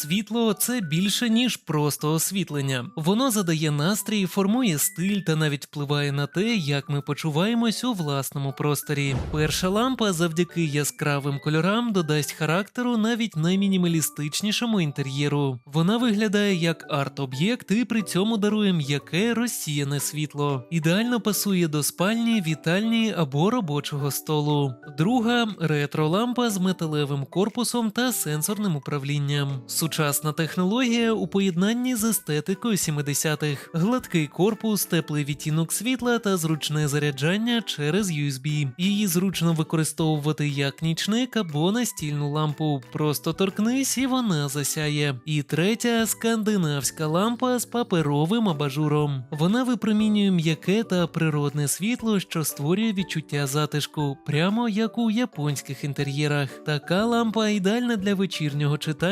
Світло це більше ніж просто освітлення. Воно задає настрій, формує стиль та навіть впливає на те, як ми почуваємось у власному просторі. Перша лампа завдяки яскравим кольорам додасть характеру навіть наймінімалістичнішому інтер'єру. Вона виглядає як арт-об'єкт і при цьому дарує м'яке розсіяне світло. Ідеально пасує до спальні, вітальні або робочого столу. Друга ретро-лампа з металевим корпусом та сенсорним управлінням. Сучасна технологія у поєднанні з естетикою 70-х. Гладкий корпус, теплий відтінок світла та зручне заряджання через USB. Її зручно використовувати як нічник або настільну лампу. Просто торкнись і вона засяє. І третя скандинавська лампа з паперовим абажуром. Вона випромінює м'яке та природне світло, що створює відчуття затишку, прямо як у японських інтер'єрах. Така лампа ідеальна для вечірнього читання